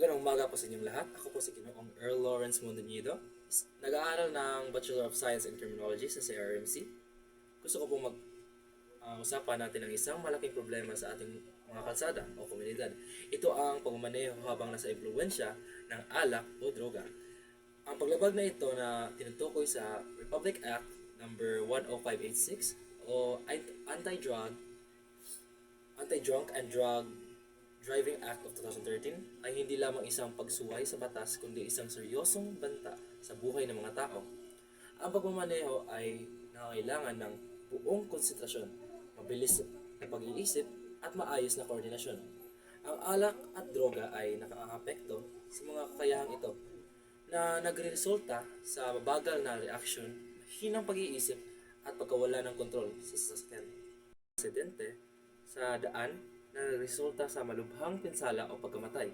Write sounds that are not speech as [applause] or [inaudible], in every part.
Magandang umaga po sa inyong lahat. Ako po si Ginoong Earl Lawrence Mondonido. Nag-aaral ng Bachelor of Science in Criminology sa CRMC. Gusto ko pong mag-usapan natin ang isang malaking problema sa ating mga kalsada o komunidad. Ito ang pagmamaneho habang nasa impluensya ng alak o droga. Ang paglabag na ito na tinutukoy sa Republic Act number 10586 o Anti-Drug Anti-Drunk and Drug Driving Act of 2013 ay hindi lamang isang pagsuway sa batas kundi isang seryosong banta sa buhay ng mga tao. Ang pagmamaneho ay nangangailangan ng buong konsentrasyon, mabilis na pag-iisip at maayos na koordinasyon. Ang alak at droga ay nakakaapekto sa mga kakayahang ito na nagresulta sa mabagal na reaksyon, hinang pag-iisip at pagkawala ng kontrol sa sasakyan. Aksidente sa daan na resulta sa malubhang pinsala o pagkamatay.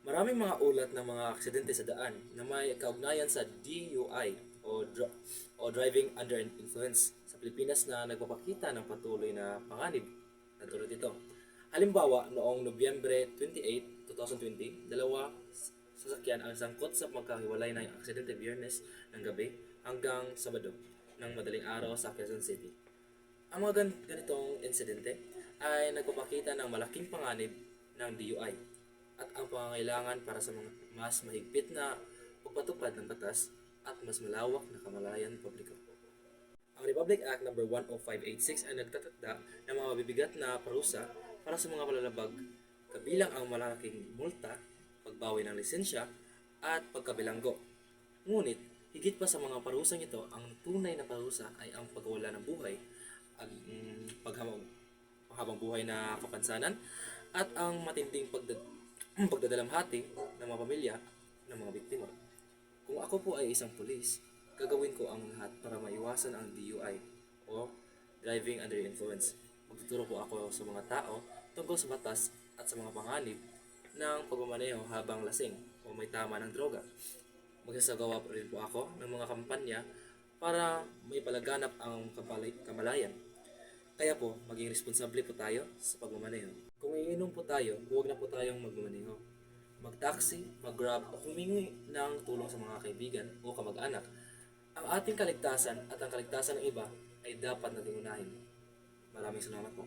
Maraming mga ulat ng mga aksidente sa daan na may kaugnayan sa DUI o, dr- o driving under influence sa Pilipinas na nagpapakita ng patuloy na panganib na tulad ito. Halimbawa, noong Nobyembre 28, 2020, dalawa sasakyan ang sangkot sa magkahiwalay na aksidente biyernes ng gabi hanggang Sabado ng madaling araw sa Quezon City. Ang mga gan- ganitong insidente ay nagpapakita ng malaking panganib ng DUI at ang pangangailangan para sa mga mas mahigpit na pagpatupad ng batas at mas malawak na kamalayan publiko. Ang Republic Act No. 10586 ay nagtatakda ng mga mabibigat na parusa para sa mga palalabag kabilang ang malaking multa, pagbawi ng lisensya, at pagkabilanggo. Ngunit, higit pa sa mga parusang ito, ang tunay na parusa ay ang pagwala ng buhay, ang paghamang habang buhay na kapansanan, at ang matinding pagdad [clears throat] pagdadalamhati ng mga pamilya ng mga biktima. Kung ako po ay isang pulis, gagawin ko ang lahat para maiwasan ang DUI o driving under influence. Magtuturo po ako sa mga tao tungkol sa batas at sa mga panganib ng pagmamaneho habang lasing o may tama ng droga. Magsasagawa rin po ako ng mga kampanya para may palaganap ang kamalayan. Kaya po, maging responsable po tayo sa pagmamaneho. Kung iinom po tayo, huwag na po tayong magmamaneho. Mag-taxi, mag-grab o humingi ng tulong sa mga kaibigan o kamag-anak. Ang ating kaligtasan at ang kaligtasan ng iba ay dapat nating unahin. Maraming salamat po.